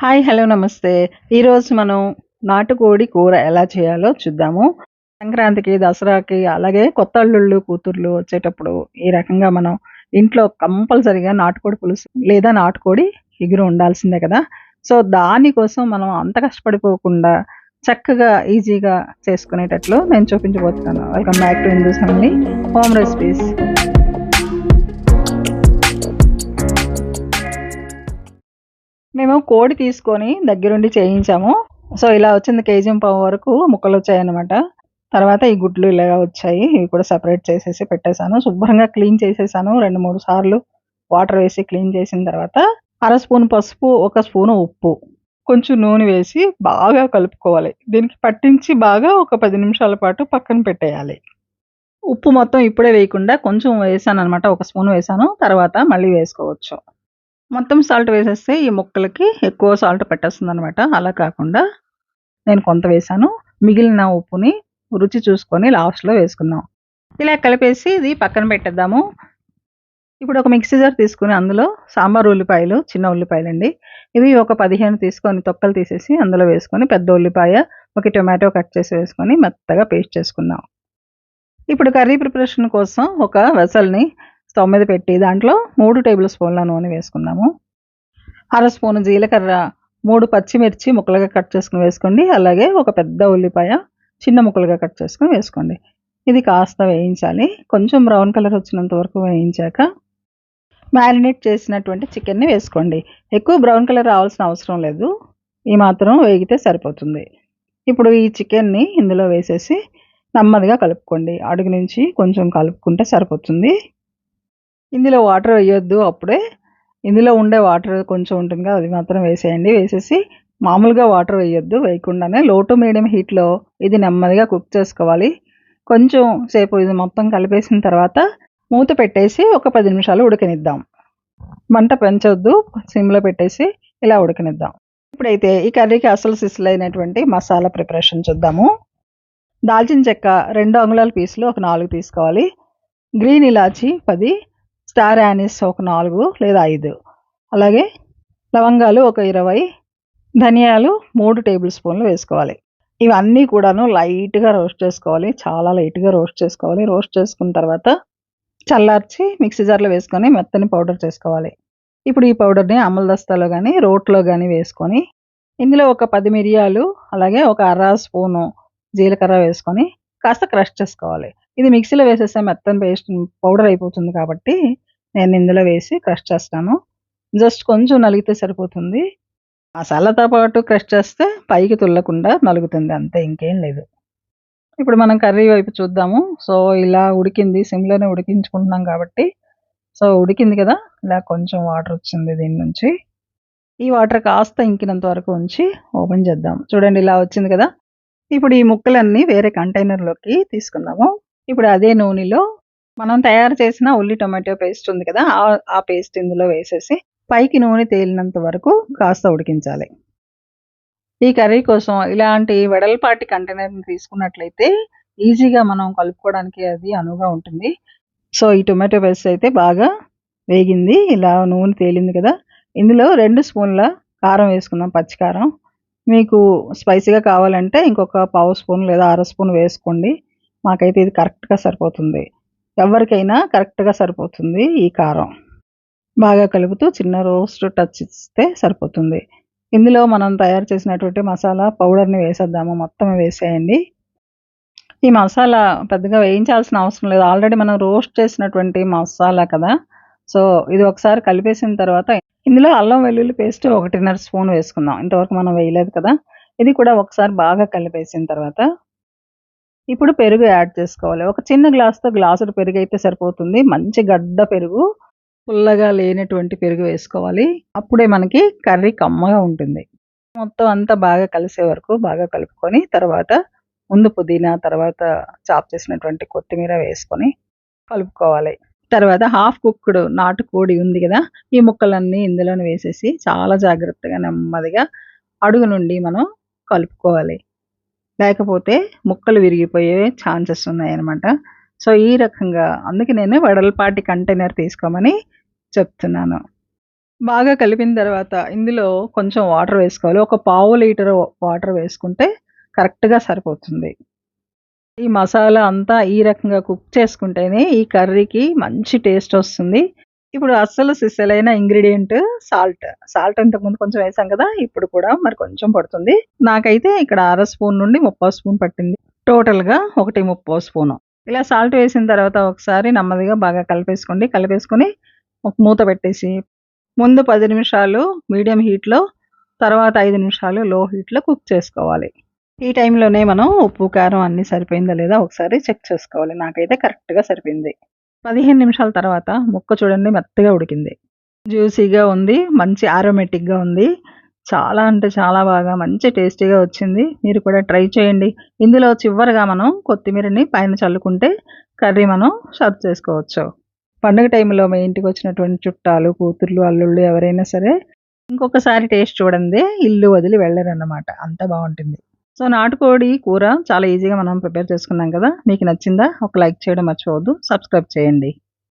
Hi hello నమస్తే. ఈరోజు మనం నాటుకోడి కూర ఎలా చేయాలో చూద్దాము. సంక్రాంతికి దసరాకి అలాగే కొత్త అల్లుళ్ళు కూతుర్లు వచ్చేటప్పుడు ఈ రకంగా మనం ఇంట్లో కంపల్సరిగా నాటుకోడి పులుసు లేదా నాటుకోడి ఎగురు ఉండాల్సిందే కదా. సో దానికోసం మనం అంత కష్టపడిపోకుండా చక్కగా ఈజీగా చేసుకునేటట్లు నేను చూపించబోతున్నాను. Welcome back to Hindu's family. Home recipes. మేము కోడి తీసుకొని దగ్గరుండి చేయించాము. సో ఇలా వచ్చింది కేజీ పావు వరకు ముక్కలు వచ్చాయన్నమాట. తర్వాత ఈ గుడ్లు ఇలాగా వచ్చాయి. ఇవి కూడా సపరేట్ చేసేసి పెట్టేశాను. శుభ్రంగా క్లీన్ చేసేసాను రెండు మూడు సార్లు వాటర్ వేసి క్లీన్ చేసిన తర్వాత అర స్పూన్ పసుపు ఒక స్పూన్ ఉప్పు. కొంచెం నూనె వేసి బాగా కలుపుకోవాలి. దీనికి పట్టించి బాగా ఒక పది నిమిషాల పాటు పక్కన పెట్టేయాలి. ఉప్పు మొత్తం ఇప్పుడే వేయకుండా కొంచెం వేసాను అనమాట ఒక స్పూన్ వేసాను. తర్వాత మళ్ళీ వేసుకోవచ్చు. మొత్తం సాల్ట్ వేసేస్తే ఈ ముక్కలకి ఎక్కువ సాల్ట్ పెట్టేస్తుంది అనమాట అలా కాకుండా నేను కొంత వేసాను. మిగిలిన ఉప్పుని రుచి చూసుకొని లాస్ట్లో వేసుకుందాం. ఇలా కలిపేసి ఇది పక్కన పెట్టేద్దాము. ఇప్పుడు ఒక మిక్సీ జార్ తీసుకుని అందులో సాంబార్ ఉల్లిపాయలు చిన్న ఉల్లిపాయలు అండి ఇవి ఒక పదిహేను తీసుకొని తొక్కలు తీసేసి అందులో వేసుకొని పెద్ద ఉల్లిపాయ ఒక టొమాటో కట్ చేసి వేసుకొని మెత్తగా పేస్ట్ చేసుకుందాం. ఇప్పుడు కర్రీ ప్రిపరేషన్ కోసం ఒక వెసల్ని స్టవ్ మీద పెట్టి దాంట్లో మూడు టేబుల్ స్పూన్ల నూనె వేసుకుందాము. అర స్పూన్ జీలకర్ర మూడు పచ్చిమిర్చి ముక్కలుగా కట్ చేసుకుని వేసుకోండి. అలాగే ఒక పెద్ద ఉల్లిపాయ చిన్న ముక్కలుగా కట్ చేసుకుని వేసుకోండి. ఇది కాస్త వేయించాలి. కొంచెం బ్రౌన్ కలర్ వచ్చినంత వరకు వేయించాక మ్యారినేట్ చేసినటువంటి చికెన్ని వేసుకోండి. ఎక్కువ బ్రౌన్ కలర్ రావాల్సిన అవసరం లేదు. ఈ మాత్రం వేగితే సరిపోతుంది. ఇప్పుడు ఈ చికెన్ని ఇందులో వేసేసి నెమ్మదిగా కలుపుకోండి. అడుగు నుంచి కొంచెం కలుపుకుంటే సరిపోతుంది. ఇందులో వాటర్ వేయొద్దు అప్పుడే. ఇందులో ఉండే వాటర్ కొంచెం ఉంటుంది కదా అది మాత్రం వేసేయండి. వేసేసి మామూలుగా వాటర్ వేయొద్దు వేయకుండానే లో టు మీడియం హీట్లో ఇది నెమ్మదిగా కుక్ చేసుకోవాలి. కొంచెం సేపు ఇది మొత్తం కలిపేసిన తర్వాత మూత పెట్టేసి ఒక పది నిమిషాలు ఉడకనిద్దాం. మంట పెంచొద్దు సిమ్లో పెట్టేసి ఇలా ఉడకనిద్దాం. ఇప్పుడైతే ఈ కర్రీకి అసలు సిస్లైనటువంటి మసాలా ప్రిపరేషన్ చూద్దాము. దాల్చిన చెక్క రెండు అంగుళాల పీసులు ఒక నాలుగు తీసుకోవాలి. గ్రీన్ ఇలాచి పది స్టార్ యానిస్ ఒక నాలుగు లేదా ఐదు. అలాగే లవంగాలు ఒక ఇరవై ధనియాలు మూడు టేబుల్ స్పూన్లు వేసుకోవాలి. ఇవన్నీ కూడాను లైట్గా రోస్ట్ చేసుకోవాలి చాలా లైట్గా రోస్ట్ చేసుకోవాలి. రోస్ట్ చేసుకున్న తర్వాత చల్లార్చి మిక్సీ జార్లో వేసుకొని మెత్తని పౌడర్ చేసుకోవాలి. ఇప్పుడు ఈ పౌడర్ని అమల దస్తాలో కానీ రోట్లో కానీ వేసుకొని ఇందులో ఒక పది మిరియాలు అలాగే ఒక అర స్పూను జీలకర్ర వేసుకొని కాస్త క్రష్ చేసుకోవాలి. ఇది మిక్సీలో వేసేస్తే మెత్తని పేస్ట్ పౌడర్ అయిపోతుంది కాబట్టి నేను ఇందులో వేసి క్రష్ చేస్తాను. జస్ట్ కొంచెం నలిగితే సరిపోతుంది. మసాలాతో పాటు క్రష్ చేస్తే పైకి తుల్లకుండా నలుగుతుంది. అంతే ఇంకేం లేదు. ఇప్పుడు మనం కర్రీ వైపు చూద్దాము. సో ఇలా ఉడికింది. సిమ్లోనే ఉడికించుకుంటున్నాం కాబట్టి. సో ఉడికింది కదా? ఇలా కొంచెం వాటర్ వచ్చింది దీని నుంచి. ఈ వాటర్ కాస్త ఇంకినంత వరకు ఉంచి ఓపెన్ చేద్దాం. చూడండి ఇలా వచ్చింది కదా? ఇప్పుడు ఈ ముక్కలన్నీ వేరే కంటైనర్లోకి తీసుకుందాము. ఇప్పుడు అదే నూనెలో మనం తయారు చేసిన ఉల్లి టొమాటో పేస్ట్ ఉంది కదా ఆ పేస్ట్ ఇందులో వేసేసి పైకి నూనె తేలినంత వరకు కాస్త ఉడికించాలి. ఈ కర్రీ కోసం ఇలాంటి వెడల్పాటి కంటైనర్ని తీసుకున్నట్లయితే ఈజీగా మనం కలుపుకోవడానికి అది అనువుగా ఉంటుంది. సో ఈ టొమాటో పేస్ట్ అయితే బాగా వేగింది ఇలా నూనె తేలింది కదా. ఇందులో రెండు స్పూన్ల కారం వేసుకుందాం పచ్చికారం. మీకు స్పైసీగా కావాలంటే ఇంకొక పావు స్పూన్ లేదా అర స్పూన్ వేసుకోండి. మాకైతే ఇది కరెక్ట్గా సరిపోతుంది. ఎవరికైనా కరెక్ట్గా సరిపోతుంది ఈ కారం. బాగా కలుపుతూ చిన్న రోస్ట్ టచ్ ఇస్తే సరిపోతుంది. ఇందులో మనం తయారు చేసినటువంటి మసాలా పౌడర్ని వేసేద్దాము. మొత్తం వేసేయండి. ఈ మసాలా పెద్దగా వేయించాల్సిన అవసరం లేదు. ఆల్రెడీ మనం రోస్ట్ చేసినటువంటి మసాలా కదా. సో ఇది ఒకసారి కలిపేసిన తర్వాత ఇందులో అల్లం వెల్లుల్లి పేస్ట్ ఒకటిన్నర స్పూన్ వేసుకుందాం. ఇంతవరకు మనం వేయలేదు కదా. ఇది కూడా ఒకసారి బాగా కలిపేసిన తర్వాత ఇప్పుడు పెరుగు యాడ్ చేసుకోవాలి. ఒక చిన్న గ్లాస్తో గ్లాసుడు పెరుగు అయితే సరిపోతుంది. మంచి గడ్డ పెరుగు పుల్లగా లేనటువంటి పెరుగు వేసుకోవాలి. అప్పుడే మనకి కర్రీ కమ్మగా ఉంటుంది. మొత్తం అంతా బాగా కలిసే వరకు బాగా కలుపుకొని తర్వాత ముందు పుదీనా తర్వాత చాప్ చేసినటువంటి కొత్తిమీర వేసుకొని కలుపుకోవాలి. తర్వాత హాఫ్ కుక్డ్ నాటుకోడి ఉంది కదా ఈ ముక్కలన్నీ ఇందులోనే వేసేసి చాలా జాగ్రత్తగా నెమ్మదిగా అడుగు నుండి మనం కలుపుకోవాలి. లేకపోతే ముక్కలు విరిగిపోయే ఛాన్సెస్ ఉన్నాయన్నమాట సో ఈ రకంగా అందుకే నేను వెడల్పాటి కంటైనర్ తీసుకోమని చెప్తున్నాను బాగా కలిపిన తర్వాత ఇందులో కొంచెం వాటర్ వేసుకోవాలి. ఒక పావు లీటర్ వాటర్ వేసుకుంటే కరెక్ట్‌గా సరిపోతుంది. ఈ మసాలా అంతా ఈ రకంగా కుక్ చేసుకుంటేనే ఈ కర్రీకి మంచి టేస్ట్ వస్తుంది. ఇప్పుడు అస్సలు సిస్సలైన ఇంగ్రీడియంట్ సాల్ట్. సాల్ట్ ఇంతకుముందు కొంచెం వేసాం కదా! ఇప్పుడు కూడా మరి కొంచెం పడుతుంది. నాకైతే ఇక్కడ అర స్పూన్ నుండి ముప్పై స్పూన్ పట్టింది. టోటల్‌గా ఒకటి ముప్పై స్పూను. ఇలా సాల్ట్ వేసిన తర్వాత ఒకసారి నెమ్మదిగా బాగా కలిపేసుకోండి. కలిపేసుకొని ఒక మూత పెట్టేసి ముందు పది నిమిషాలు మీడియం హీట్‌లో తర్వాత ఐదు నిమిషాలు లో హీట్‌లో కుక్ చేసుకోవాలి. ఈ టైంలోనే మనం ఉప్పు, కారం అన్నీ సరిపోయిందా లేదా ఒకసారి చెక్ చేసుకోవాలి. నాకైతే కరెక్ట్‌గా సరిపోయింది. 15 నిమిషాల తర్వాత ముక్క చూడండి మెత్తగా ఉడికింది. జ్యూసీగా ఉంది. మంచి ఆరోమేటిక్‌గా ఉంది. చాలా అంటే చాలా బాగా మంచి టేస్టీగా వచ్చింది. మీరు కూడా ట్రై చేయండి. ఇందులో చివరిగా మనం కొత్తిమీరని పైన చల్లుకుంటే కర్రీ మనం సర్వ్ చేసుకోవచ్చు. పండుగ టైంలో మీ ఇంటికి వచ్చినటువంటి చుట్టాలు, కూతుర్లు, అల్లుళ్ళు ఎవరైనా సరే ఇంకొకసారి టేస్ట్ చూడండి ఇల్లు వదిలి వెళ్ళరన్నమాట. అంత బాగుంటుంది సో, నాటుకోడి కూర చాలా ఈజీగా మనం ప్రిపేర్ చేసుకున్నాం కదా! మీకు నచ్చిందా? ఒక లైక్ చేయడం మర్చిపోవద్దు. సబ్స్క్రైబ్ చేయండి.